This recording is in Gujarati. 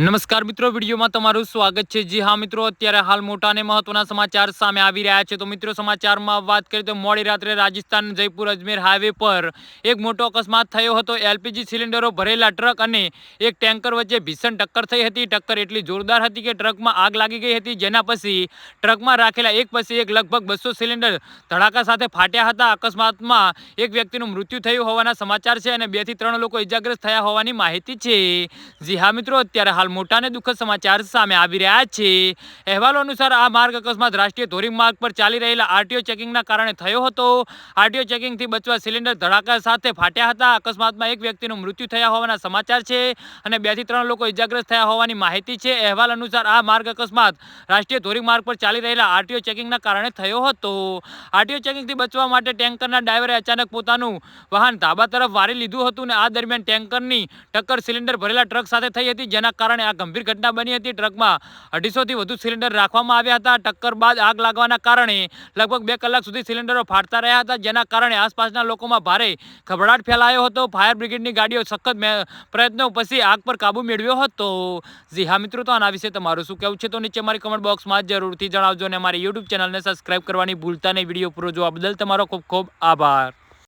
નમસ્કાર મિત્રો, વિડીયોમાં તમારું સ્વાગત છે. જી હા મિત્રો, અત્યારે હાલ મોટા અને મહત્વના સમાચાર સામે આવી રહ્યા છે. તો મિત્રો, સમાચારમાં વાત કરીએ તો મોડી રાત્રે રાજસ્થાન જયપુર અજમેર હાઈવે પર એક મોટો અકસ્માત થયો હતો. એલપીજી સિલિન્ડરો ભરેલા ટ્રક અને એક ટેન્કર વચ્ચે ભીષણ ટક્કર થઈ હતી. ટક્કર એટલી જોરદાર હતી કે ટ્રકમાં આગ લાગી ગઈ હતી. જેના પછી ટ્રકમાં રાખેલા એક પછી એક લગભગ બસો સિલિન્ડર ધડાકા સાથે ફાટ્યા હતા. અકસ્માતમાં એક વ્યક્તિનું મૃત્યુ થયું હોવાના સમાચાર છે અને બેથી ત્રણ લોકો ઇજાગ્રસ્ત થયા હોવાની માહિતી છે. જી હા મિત્રો, અત્યારે હાલ મોટા અને દુઃખદ સમાચાર સામે આવી રહ્યા છે. અહેવાલો અનુસાર આ માર્ગ અકસ્માત રાષ્ટ્રીય ધોરી માર્ગ પર ચાલી રહેલા આરટીઓ ચેકિંગના કારણે થયો હતો. આરટીઓ ચેકિંગથી બચવા સિલિન્ડર ધડાકા સાથે ફાટ્યા હતા. અકસ્માતમાં એક વ્યક્તિનું મૃત્યુ થયા હોવાના સમાચાર છે અને બેથી ત્રણ લોકો ઇજાગ્રસ્ત થયા હોવાની માહિતી છે. અહેવાલ અનુસાર આ માર્ગ અકસ્માત રાષ્ટ્રીય ધોરી માર્ગ પર ચાલી રહેલા આરટીઓ ચેકિંગના કારણે થયો હતો. આરટીઓ ચેકિંગથી બચવા માટે ટેન્કરના ડ્રાઈવરે અચાનક પોતાનું વાહન ધાબા તરફ વારી લીધું હતું અને આ દરમિયાન ટેન્કરની ટક્કર સિલિન્ડર ભરેલા ટ્રક સાથે થઈ હતી, જેના કારણે આ ગંભીર ઘટના બની હતી. ટ્રકમાં અઢીસોથી વધુ સિલિન્ડર રાખવામાં આવ્યા હતા. ટક્કર બાદ આગ લાગવાના કારણે લગભગ બે કલાક સુધી સિલિન્ડરો ફાટતા રહ્યા હતા, જેના કારણે આસપાસના લોકોમાં ભારે ગભરાટ ફેલાયો હતો. ફાયર બ્રિગેડની ગાડીઓ સખત પ્રયત્નો પછી આગ પર કાબુ મેળવ્યો હતો. જી હા, મિત્રો, તો આના વિશે તમારું શું કહેવું છે? તો નીચે મારી કમેન્ટ બોક્સમાં જરૂરથી જણાવજો અને મારી યુટ્યુબ ચેનલને સબસ્ક્રાઈબ કરવાની ભૂલતા નહીં. વીડિયો પૂરો જોવા બદલ તમારો ખૂબ ખૂબ આભાર.